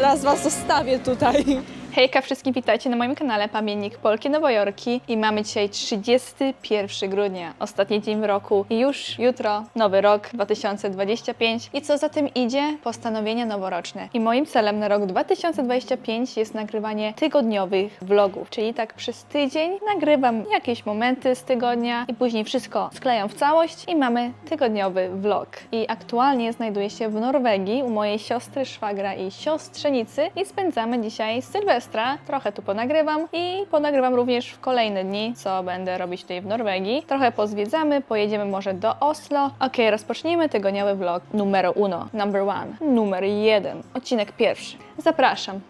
raz was zostawię tutaj. Hejka wszystkim, witajcie na moim kanale Pamiętnik Polki Nowojorki i mamy dzisiaj 31 grudnia, ostatni dzień w roku i już jutro nowy rok 2025 i co za tym idzie? Postanowienia noworoczne. I moim celem na rok 2025 jest nagrywanie tygodniowych vlogów, czyli tak przez tydzień nagrywam jakieś momenty z tygodnia i później wszystko sklejam w całość i mamy tygodniowy vlog. I aktualnie znajduję się w Norwegii u mojej siostry, szwagra i siostrzenicy i spędzamy dzisiaj Sylwestra. Trochę tu ponagrywam i ponagrywam również w kolejne dni, co będę robić tutaj w Norwegii. Trochę pozwiedzamy, pojedziemy może do Oslo. Ok, rozpocznijmy tygodniowy vlog numero uno, number one, numer jeden, odcinek pierwszy. Zapraszam.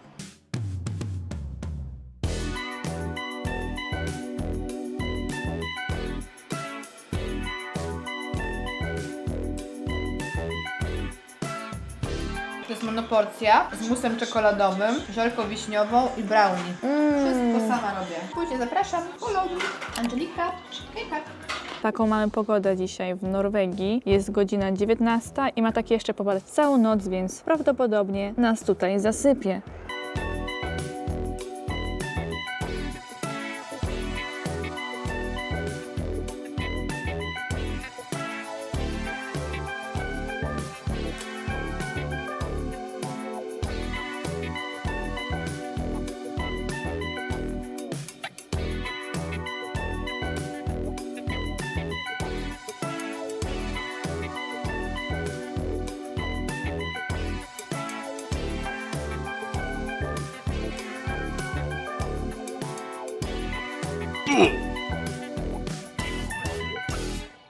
Monoporcja z musem czekoladowym, żelką wiśniową i brownie. Wszystko sama robię. Później zapraszam. Hello, Angelika. Hejka. Taką mamy pogodę dzisiaj w Norwegii. Jest godzina 19 i ma tak jeszcze popadać całą noc, więc prawdopodobnie nas tutaj zasypie.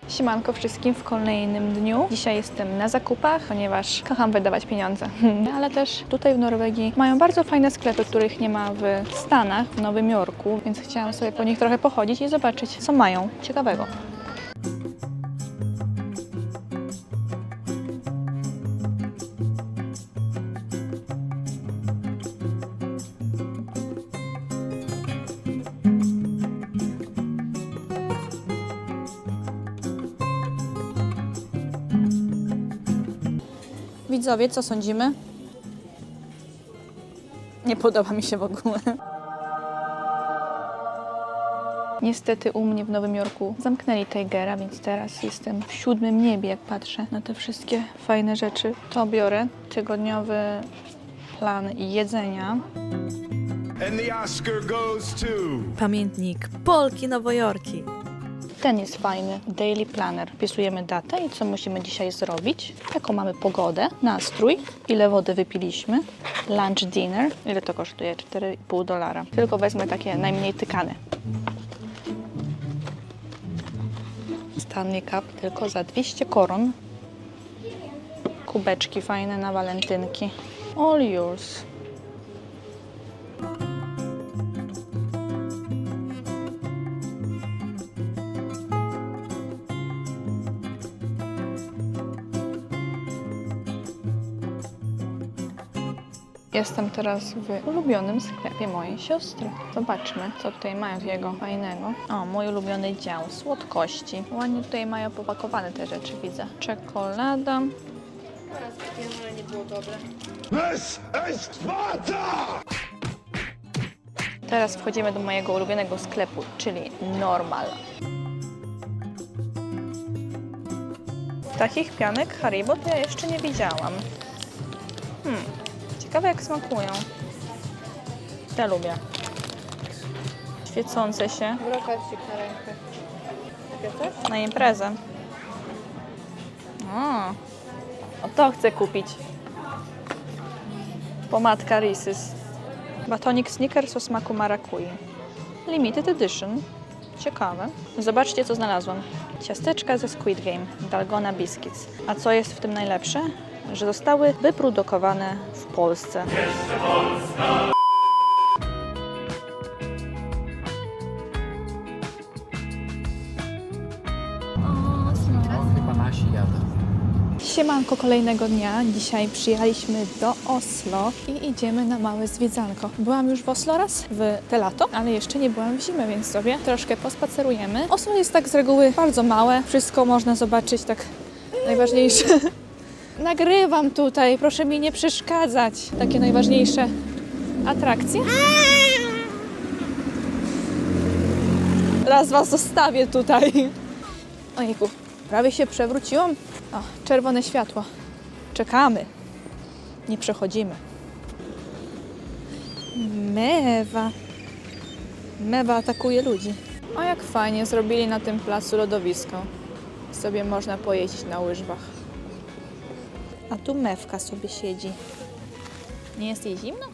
Siemanko wszystkim w kolejnym dniu. Dzisiaj jestem na zakupach, ponieważ kocham wydawać pieniądze. Ale też tutaj w Norwegii mają bardzo fajne sklepy, których nie ma w Stanach, w Nowym Jorku, więc chciałam sobie po nich trochę pochodzić i zobaczyć, co mają ciekawego. Widzowie, co sądzimy? Nie podoba mi się w ogóle. Niestety u mnie w Nowym Jorku zamknęli Tigera, więc teraz jestem w siódmym niebie, jak patrzę na te wszystkie fajne rzeczy. To biorę. Tygodniowy plan jedzenia. And the Oscar goes to. Pamiętnik Polki Nowojorki. Ten jest fajny, Daily Planner. Wpisujemy datę i co musimy dzisiaj zrobić, jaką mamy pogodę, nastrój, ile wody wypiliśmy, lunch, dinner, ile to kosztuje, 4,5 dolara. Tylko wezmę takie najmniej tykane. Stanley Cup tylko za 200 koron. Kubeczki fajne na walentynki. All yours. Jestem teraz w ulubionym sklepie mojej siostry. Zobaczmy, co tutaj mają takiego fajnego. O, mój ulubiony dział, słodkości. Ładnie tutaj mają popakowane te rzeczy, widzę. Czekolada. This is Sparta! Teraz wchodzimy do mojego ulubionego sklepu, czyli Normal. Takich pianek Haribo to ja jeszcze nie widziałam. Hmm, ciekawe jak smakują. Te lubię. Świecące się Brokarsik na rękę. Na imprezę. O, o to chcę kupić. Pomadka Reese's. Batonik Snickers o smaku marakui. Limited Edition. Ciekawe. Zobaczcie, co znalazłam. Ciasteczka ze Squid Game, Dalgona Biscuits. A co jest w tym najlepsze? Że zostały wyprodukowane Polsce. Siemanko kolejnego dnia. Dzisiaj przyjechaliśmy do Oslo i idziemy na małe zwiedzanko. Byłam już w Oslo raz w te lato, ale jeszcze nie byłam w zimę, więc sobie troszkę pospacerujemy. Oslo jest tak z reguły bardzo małe. Wszystko można zobaczyć tak najważniejsze Nagrywam tutaj, proszę mi nie przeszkadzać. Takie najważniejsze atrakcje. Raz was zostawię tutaj. Ojejku, prawie się przewróciłam. O, czerwone światło. Czekamy. Nie przechodzimy. Mewa. Mewa atakuje ludzi. O, jak fajnie zrobili na tym placu lodowisko. Sobie można pojeździć na łyżwach. A tu mewka sobie siedzi. Nie jest jej zimno?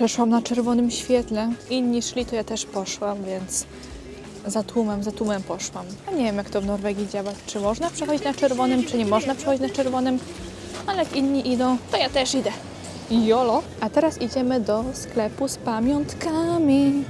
Przeszłam na czerwonym świetle. Inni szli, to ja też poszłam, więc za tłumem, za tłumem poszłam. A nie wiem, jak to w Norwegii działa. Czy można przechodzić na czerwonym, czy nie można przechodzić na czerwonym. Ale jak inni idą, to ja też idę. Jolo. A teraz idziemy do sklepu z pamiątkami.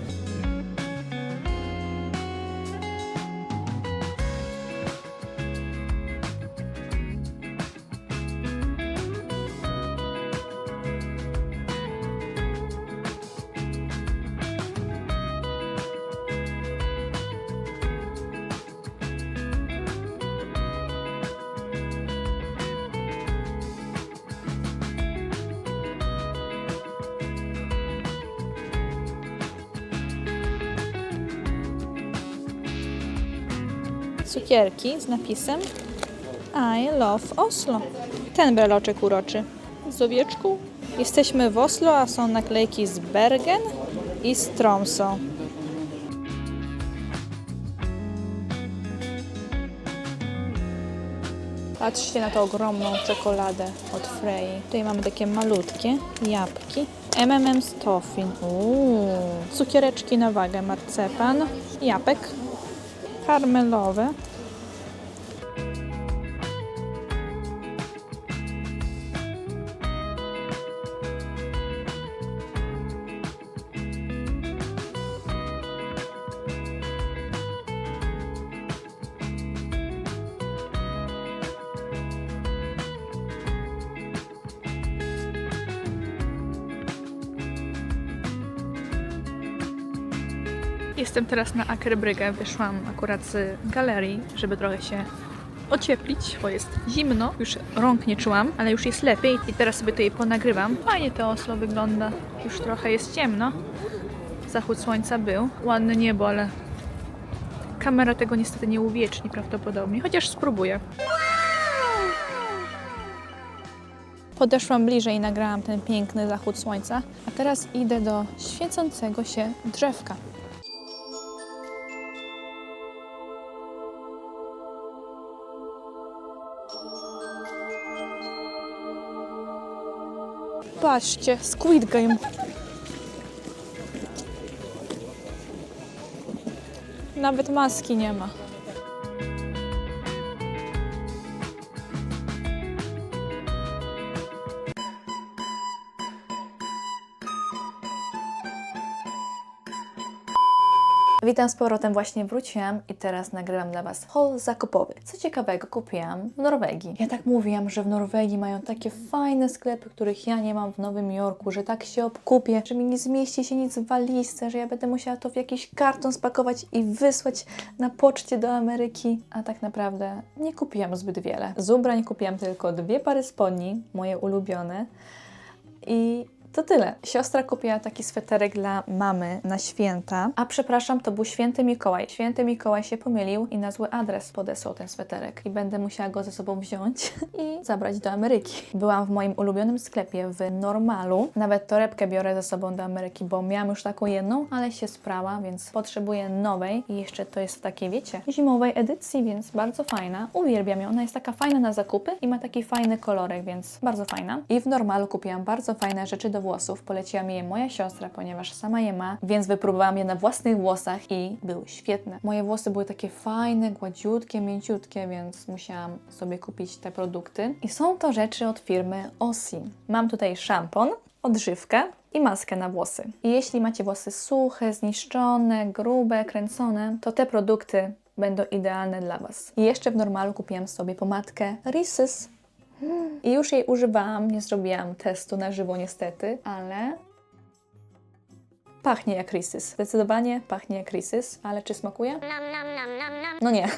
Cukierki z napisem I love Oslo. Ten breloczek uroczy. Z owieczką. Jesteśmy w Oslo, a są naklejki z Bergen i z Tromsø. Patrzcie na tą ogromną czekoladę od Frey. Tutaj mamy takie malutkie jabłki. M&M's Toffin. Uuu. Cukiereczki na wagę, marcepan, jabłek, karmelowe. Jestem teraz na Akerbrygge. Wyszłam akurat z galerii, żeby trochę się ocieplić, bo jest zimno. Już rąk nie czułam, ale już jest lepiej i teraz sobie tutaj ponagrywam. Fajnie to Oslo wygląda. Już trochę jest ciemno. Zachód słońca był. Ładne niebo, ale kamera tego niestety nie uwieczni prawdopodobnie, chociaż spróbuję. Podeszłam bliżej i nagrałam ten piękny zachód słońca, a teraz idę do świecącego się drzewka. Patrzcie, Squid Game. Nawet maski nie ma. Witam z powrotem, właśnie wróciłam i teraz nagrywam dla Was haul zakupowy. Co ciekawego kupiłam w Norwegii. Ja tak mówiłam, że w Norwegii mają takie fajne sklepy, których ja nie mam w Nowym Jorku, że tak się obkupię, że mi nie zmieści się nic w walizce, że ja będę musiała to w jakiś karton spakować i wysłać na poczcie do Ameryki. A tak naprawdę nie kupiłam zbyt wiele. Z ubrań kupiłam tylko dwie pary spodni, moje ulubione. I to tyle. Siostra kupiła taki sweterek dla mamy na święta. A przepraszam, to był święty Mikołaj. Święty Mikołaj się pomylił i na zły adres podesłał ten sweterek. I będę musiała go ze sobą wziąć i zabrać do Ameryki. Byłam w moim ulubionym sklepie w Normalu. Nawet torebkę biorę ze sobą do Ameryki, bo miałam już taką jedną, ale się sprała, więc potrzebuję nowej. I jeszcze to jest w takiej, wiecie, zimowej edycji, więc bardzo fajna. Uwielbiam ją. Ona jest taka fajna na zakupy i ma taki fajny kolorek, więc bardzo fajna. I w Normalu kupiłam bardzo fajne rzeczy do włosów. Poleciła mi je moja siostra, ponieważ sama je ma, więc wypróbowałam je na własnych włosach i były świetne. Moje włosy były takie fajne, gładziutkie, mięciutkie, więc musiałam sobie kupić te produkty. I są to rzeczy od firmy Ossi. Mam tutaj szampon, odżywkę i maskę na włosy. I jeśli macie włosy suche, zniszczone, grube, kręcone, to te produkty będą idealne dla Was. I jeszcze w normalu kupiłam sobie pomadkę Reese's. I już jej używałam, nie zrobiłam testu na żywo niestety, ale pachnie jak Reese's. Zdecydowanie pachnie jak Reese's, ale czy smakuje? No nie.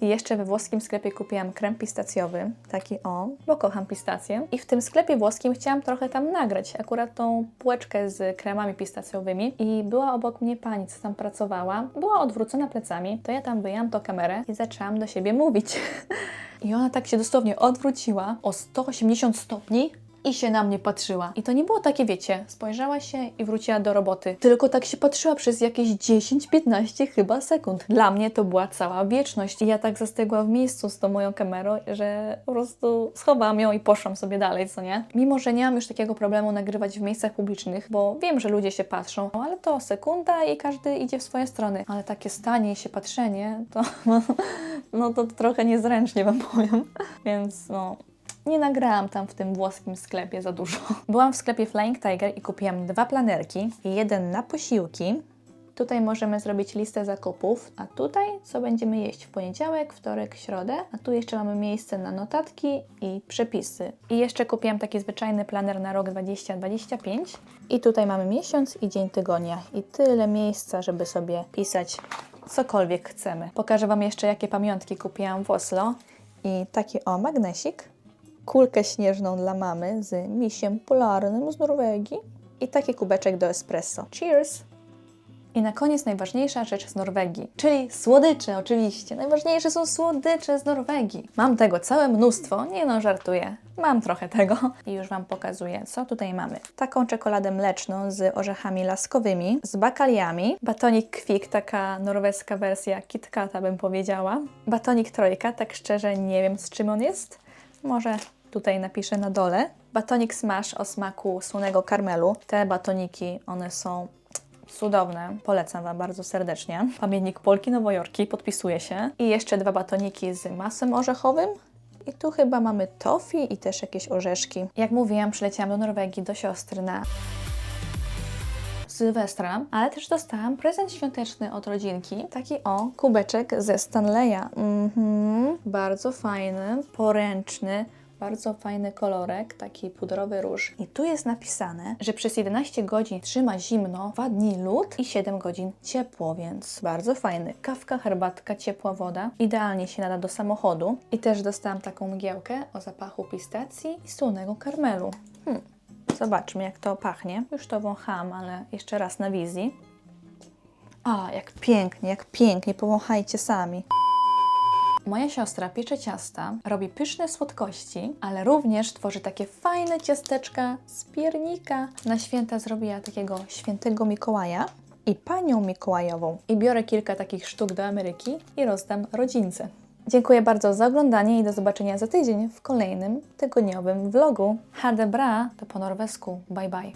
I jeszcze we włoskim sklepie kupiłam krem pistacjowy, taki o, bo kocham pistacje. I w tym sklepie włoskim chciałam trochę tam nagrać, akurat tą półeczkę z kremami pistacjowymi. I była obok mnie pani, co tam pracowała, była odwrócona plecami, to ja tam wyjęłam tą kamerę i zaczęłam do siebie mówić. I ona tak się dosłownie odwróciła o 180 stopni i się na mnie patrzyła. I to nie było takie, wiecie, spojrzała się i wróciła do roboty. Tylko tak się patrzyła przez jakieś 10-15 chyba sekund. Dla mnie to była cała wieczność. I ja tak zastygła w miejscu z tą moją kamerą, że po prostu schowałam ją i poszłam sobie dalej, co nie? Mimo, że nie mam już takiego problemu nagrywać w miejscach publicznych, bo wiem, że ludzie się patrzą, no, ale to sekunda i każdy idzie w swoje strony. Ale takie stanie i się patrzenie, to no to trochę niezręcznie wam powiem. Więc no, nie nagrałam tam w tym włoskim sklepie za dużo. Byłam w sklepie Flying Tiger i kupiłam dwa planerki. Jeden na posiłki. Tutaj możemy zrobić listę zakupów, a tutaj co będziemy jeść w poniedziałek, wtorek, środę. A tu jeszcze mamy miejsce na notatki i przepisy. I jeszcze kupiłam taki zwyczajny planer na rok 2025. I tutaj mamy miesiąc i dzień tygodnia. I tyle miejsca, żeby sobie pisać cokolwiek chcemy. Pokażę Wam jeszcze, jakie pamiątki kupiłam w Oslo. I taki o magnesik kulkę śnieżną dla mamy z misiem polarnym z Norwegii i taki kubeczek do espresso. Cheers! I na koniec najważniejsza rzecz z Norwegii, czyli słodycze oczywiście. Najważniejsze są słodycze z Norwegii. Mam tego całe mnóstwo, nie no, żartuję. Mam trochę tego i już Wam pokazuję, co tutaj mamy. Taką czekoladę mleczną z orzechami laskowymi, z bakaliami, batonik Kwik, taka norweska wersja KitKata bym powiedziała, batonik Trojka, tak szczerze nie wiem z czym on jest, może tutaj napiszę na dole. Batonik Smash o smaku słonego karmelu. Te batoniki, one są cudowne. Polecam Wam bardzo serdecznie. Pamiętnik Polki Nowojorki, podpisuje się. I jeszcze dwa batoniki z masem orzechowym. I tu chyba mamy tofi i też jakieś orzeszki. Jak mówiłam, przyleciałam do Norwegii do siostry na Sylwestra, ale też dostałam prezent świąteczny od rodzinki. Taki o, kubeczek ze Stanleya. Mhm, bardzo fajny, poręczny. Bardzo fajny kolorek, taki pudrowy róż. I tu jest napisane, że przez 11 godzin trzyma zimno, 2 dni lód i 7 godzin ciepło, więc bardzo fajny. Kawka, herbatka, ciepła woda. Idealnie się nada do samochodu. I też dostałam taką mgiełkę o zapachu pistacji i słonego karmelu. Hmm. Zobaczmy, jak to pachnie. Już to wącham, ale jeszcze raz na wizji. A, jak pięknie, jak pięknie, powąchajcie sami. Moja siostra piecze ciasta, robi pyszne słodkości, ale również tworzy takie fajne ciasteczka z piernika. Na święta zrobiła takiego świętego Mikołaja i panią Mikołajową. I biorę kilka takich sztuk do Ameryki i rozdam rodzince. Dziękuję bardzo za oglądanie i do zobaczenia za tydzień w kolejnym tygodniowym vlogu. Ha de bra to po norwesku. Bye bye.